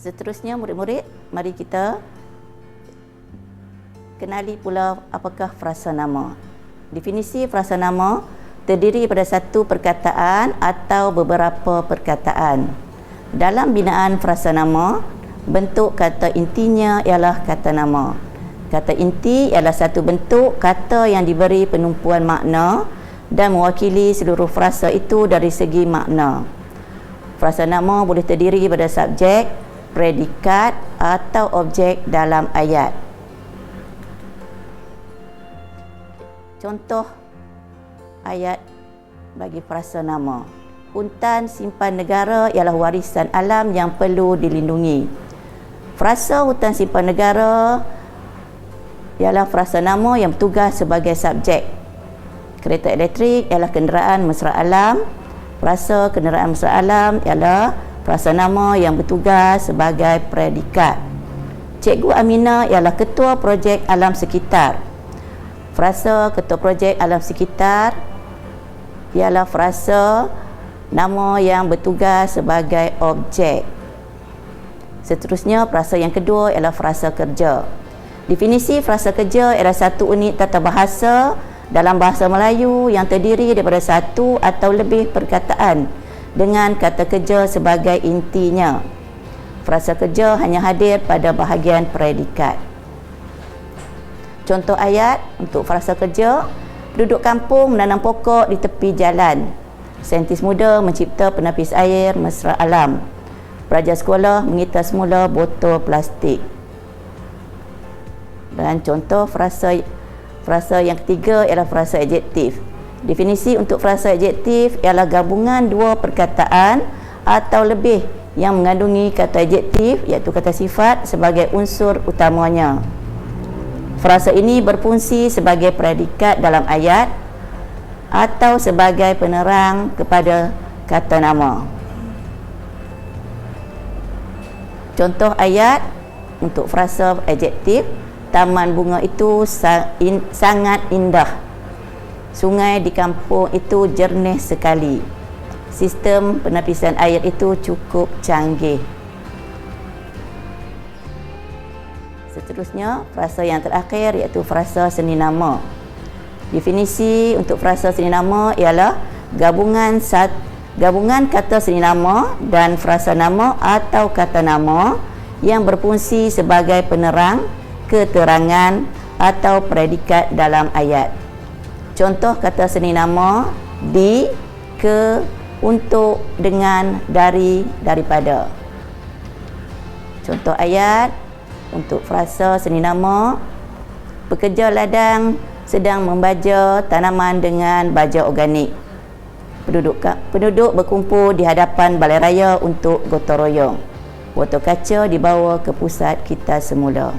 Seterusnya murid-murid, mari kita kenali pula apakah frasa nama. Definisi frasa nama terdiri pada satu perkataan atau beberapa perkataan. Dalam binaan frasa nama, bentuk kata intinya ialah kata nama. Kata inti ialah satu bentuk kata yang diberi penumpuan makna dan mewakili seluruh frasa itu dari segi makna. Frasa nama boleh terdiri pada subjek, predikat atau objek dalam ayat. Contoh ayat bagi frasa nama. Hutan simpan negara ialah warisan alam yang perlu dilindungi. Frasa hutan simpan negara ialah frasa nama yang bertugas sebagai subjek. Kereta elektrik ialah kenderaan mesra alam. Frasa kenderaan mesra alam ialah frasa nama yang bertugas sebagai predikat. Cikgu Amina ialah ketua projek alam sekitar frasa ketua projek alam sekitar ialah frasa nama yang bertugas sebagai objek. Seterusnya, frasa yang kedua ialah frasa kerja. Definisi frasa kerja ialah satu unit tata bahasa dalam bahasa Melayu yang terdiri daripada satu atau lebih perkataan dengan kata kerja sebagai intinya. Frasa kerja hanya hadir pada bahagian predikat. Contoh ayat untuk frasa kerja, penduduk kampung menanam pokok di tepi jalan. Saintis muda mencipta penapis air mesra alam. Pelajar sekolah mengita semula botol plastik. Dan contoh frasa frasa yang ketiga ialah frasa adjektif. Definisi untuk frasa adjektif ialah gabungan dua perkataan atau lebih yang mengandungi kata adjektif iaitu kata sifat sebagai unsur utamanya. Frasa ini berfungsi sebagai predikat dalam ayat atau sebagai penerang kepada kata nama. Contoh ayat untuk frasa adjektif Taman bunga itu sangat indah. Sungai di kampung itu jernih sekali. Sistem penapisan air itu cukup canggih. Seterusnya, frasa yang terakhir iaitu frasa seni nama. Definisi untuk frasa seni nama ialah gabungan sat, gabungan kata seni nama dan frasa nama atau kata nama yang berfungsi sebagai penerang, keterangan atau predikat dalam ayat. Contoh kata seni nama di, ke, untuk, dengan, dari, daripada. Contoh ayat untuk frasa seni nama pekerja ladang sedang membaja tanaman dengan baja organik. Penduduk penduduk berkumpul di hadapan balai raya untuk gotong royong. Botol kaca dibawa ke pusat kita semula